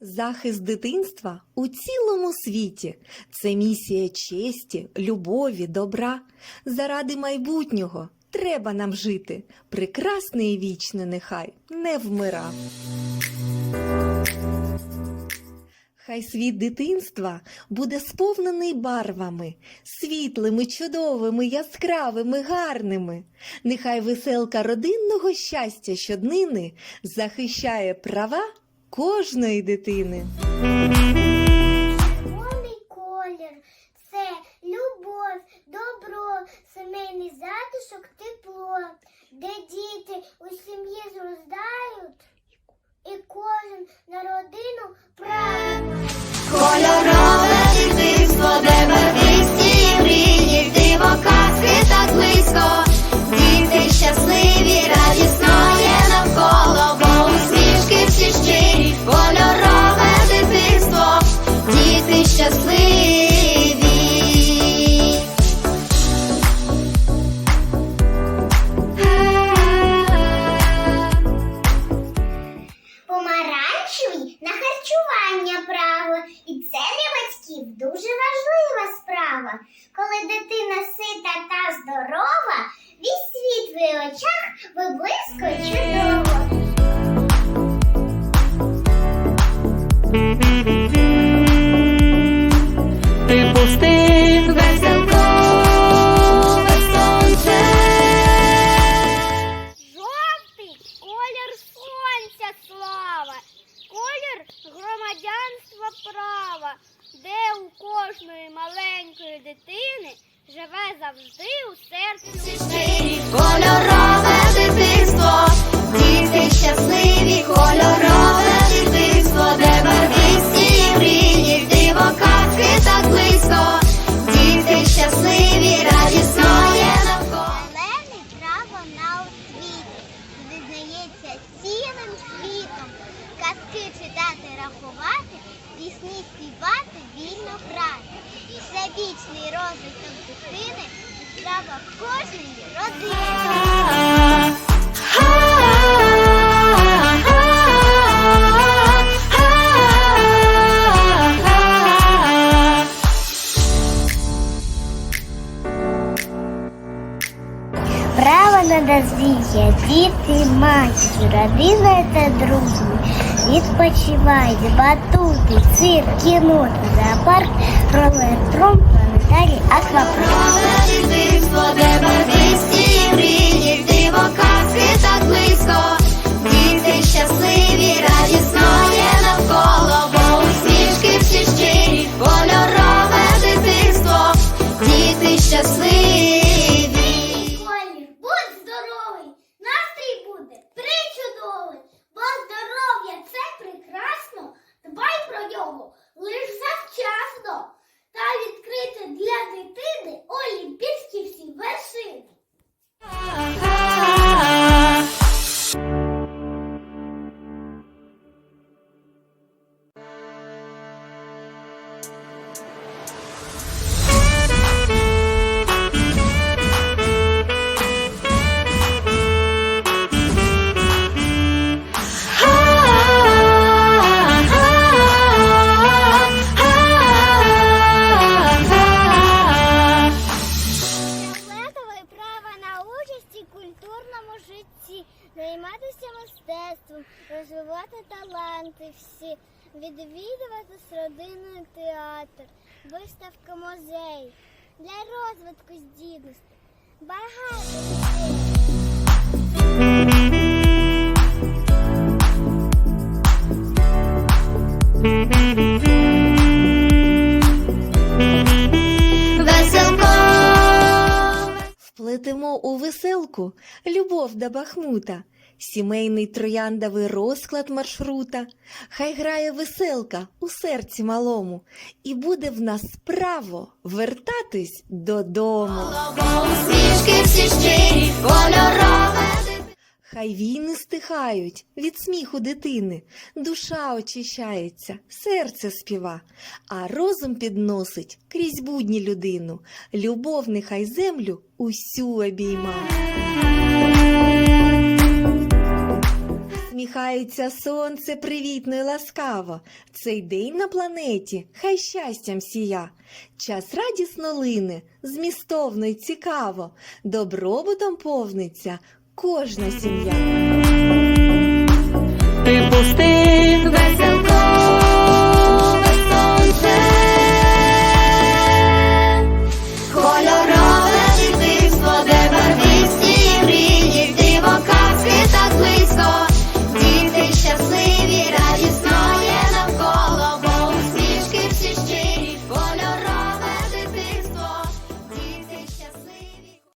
Захист дитинства у цілому світі це місія честі, любові, добра. Заради майбутнього треба нам жити. Прекрасне і вічне нехай не вмира. Хай світ дитинства буде сповнений барвами, світлими, чудовими, яскравими, гарними. Нехай веселка родинного щастя щоднини захищає права кожної дитини. Червоний колір це любов, добро, сімейний затишок, тепло, де діти у сім'ї зростають, і кожен на родину правильно. Дуже важлива справа. Коли дитина сита та здорова, дитини живе завжди у серці. пісні співати, вільно грати. Це вічний розвиток дитини, справа кожної родини. Право на дозвілля, діти, матір, родина та друзі. Відпочивають батути, цирк, кіно, зоопарк, ролетрон, планетарій, аквапарк. Діти щасливі, радісно є навколо, бо усмішки всі щирі, кольорове діти щасливі. Лиш завчасно та відкрити для дитини олімпійські всі вершини. Розвивати таланти всі, відвідувати з родиною театр, виставка музей для розвитку здібностей. Багато дітей. Веселко. У веселку любов до Бахмута, сімейний трояндовий розклад маршрута. Хай грає веселка у серці малому, і буде в нас право вертатись додому. Хай війни стихають від сміху дитини, душа очищається, серце співа, а розум підносить крізь будні людину. Любов нехай землю усю обійма. Сміхається сонце привітно й ласкаво. Цей день на планеті хай щастям сія. Час радісно лине, змістовно й цікаво. Добробутом повниться кожна сім'я. Ти пусти